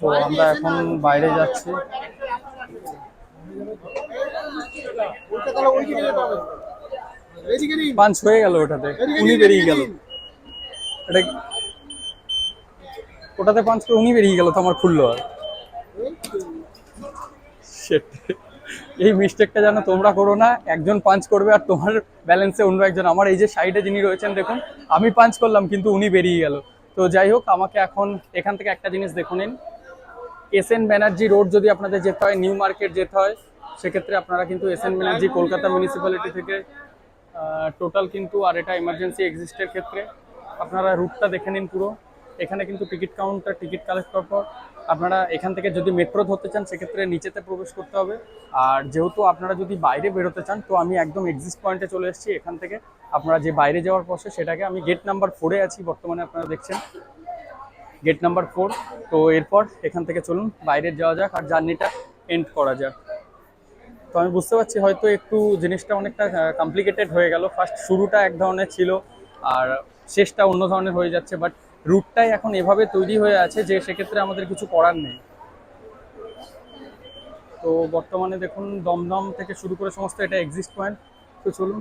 তো আমরা এখন বাইরে যাচ্ছি। পাঞ্চ হয়ে গেল ওটাতে। উনি বেরিয়ে গেল। ওটাতে পাঞ্চ করে উনি বেরিয়ে গেল তো আমার খুললো আর. এই মিস্টেকটা যেন তোমরা করো না, একজন পাঞ্চ করবে আর তোমার ব্যালেন্সে অন্য একজন। আমার এই যে সাইডে যিনি রয়েছেন, দেখুন, আমি পাঞ্চ করলাম, কিন্তু উনি বেরিয়ে গেল। তো যাই হোক, আমাকে এখন এখান থেকে একটা জিনিস দেখুন নিন। এস এন ব্যানার্জি রোড যদি আপনাদের যেতে হয় নিউ মার্কেট যেতে হয়, সেক্ষেত্রে আপনারা কিন্তু S N Banerjee Kolkata municipality থেকে টোটাল কিন্তু আর এটা এমার্জেন্সি এক্সিস্টের ক্ষেত্রে আপনারা রুটটা দেখে নিন পুরো। এখানে কিন্তু টিকিট কাউন্টার টিকিট কালেক্ট করার পর আপনারা এখান থেকে যদি মেট্রো ধরতে চান, সেক্ষেত্রে নিচেতে প্রবেশ করতে হবে। আর যেহেতু আপনারা যদি বাইরে বেরোতে চান, তো আমি একদম এক্সিস্ট পয়েন্টে চলে এসেছি। এখান থেকে আপনারা যে বাইরে যাওয়ার পথে সেটাকে আমি গেট নাম্বার ফোরে আছি, বর্তমানে আপনারা দেখছেন। গেট নাম্বার ফোর তো এরপর এখান থেকে চলুন বাইরে যাওয়া যাক আর জার্নিটা এন্ড করা যাক। তো আমি বুঝতে পারছি হয়তো একটু জিনিসটা অনেকটা কমপ্লিকেটেড হয়ে গেল। ফার্স্ট শুরুটা এক ধরনের ছিল আর শেষটা অন্য ধরনের হয়ে যাচ্ছে বাট রুটটাই এখন এভাবে তৈরি হয়ে আছে যে সেক্ষেত্রে আমাদের কিছু করার নেই। তো বর্তমানে দেখুন, দমদম থেকে শুরু করে সমস্ত এটা এক্সিস্ট পয়েন্ট তো চলুন।